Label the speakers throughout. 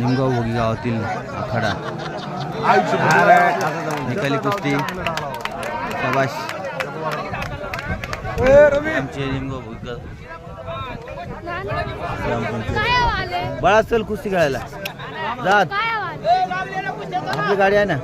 Speaker 1: निमगाव भोगी गावातील आखाडा. निकाली कुस्ती. शबाश आमचे निमगाव भोगी बाळा चल कुस्ती खेळायला. जात आपली गाडी आहे ना?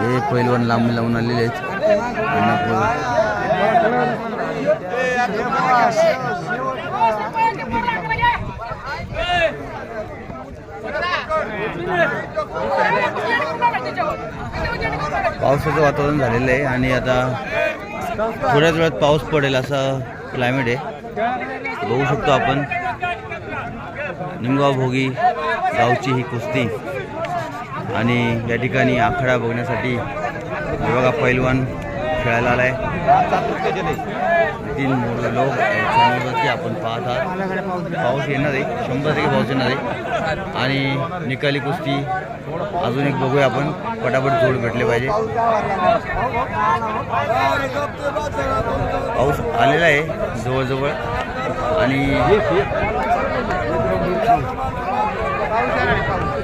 Speaker 1: हे पैलवान लांब लावून आलेले आहेत. पावसाचं वातावरण झालेलं आहे आणि आता थोड्याच वेळात पाऊस पडेल असं क्लायमेट आहे. बघू शकतो आपण. निमगाव भोगी गावची ही कुस्ती. आणि या ठिकाणी आखाडा बघण्यासाठी बघा पैलवान खेळायला आलाय. तीन मोठे लोक चॅनलवरती आपण पाहत आहात. पाऊस येणार आहे. शंभर टक्के पाऊस येणार आहे. आणि निकाली कुस्ती. अजून एक बघूया आपण. पटापट जोड भेटले पाहिजे. पाऊस आलेला आहे जवळजवळ. आणि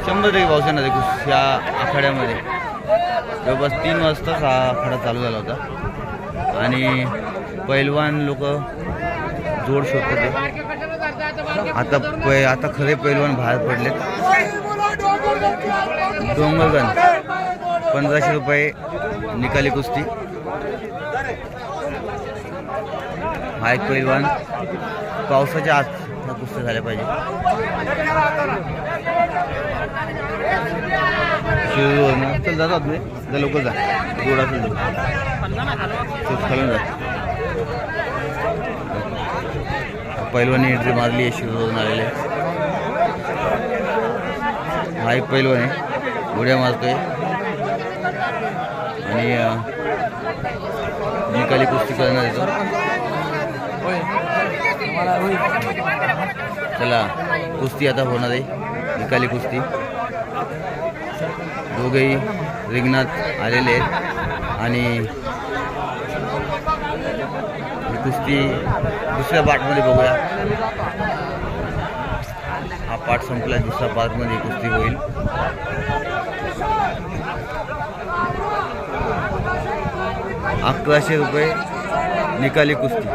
Speaker 1: शंभर टक्के पाऊस येणार आहे कुस- या आखाड्यामध्ये. जवळपास तीन वाजताच हा खडा चालू झाला होता. आणि पैलवान लोक जोड शोधत होते. आता पै आता खरे पैलवान बाहेर पडलेत. डोंगरगण पंधराशे रुपये निकाली कुस्ती. हा एक पैलवान. पावसाच्या आत ह्या कुस्त्या झाल्या पाहिजे शिववरनं जा जातात नाही जा लवकर जा. गोड असेल खालून जा. पैलवानी एंट्री मारली आहे शिववरून आलेले. हा एक पैलवान आहे. उड्या मारतोय. आणि मी निकाली कुस्ती करणार येतो चला कुस्ती आता होणार आहे. निकाली कुस्ती. दोघेही रिंगणात आलेले आहेत. आणि कुस्ती दुसऱ्या पार्टमध्ये बघूया. हा पार्ट संपला दुसऱ्या पार्टमध्ये कुस्ती होईल. अकराशे रुपये निकाली कुस्ती.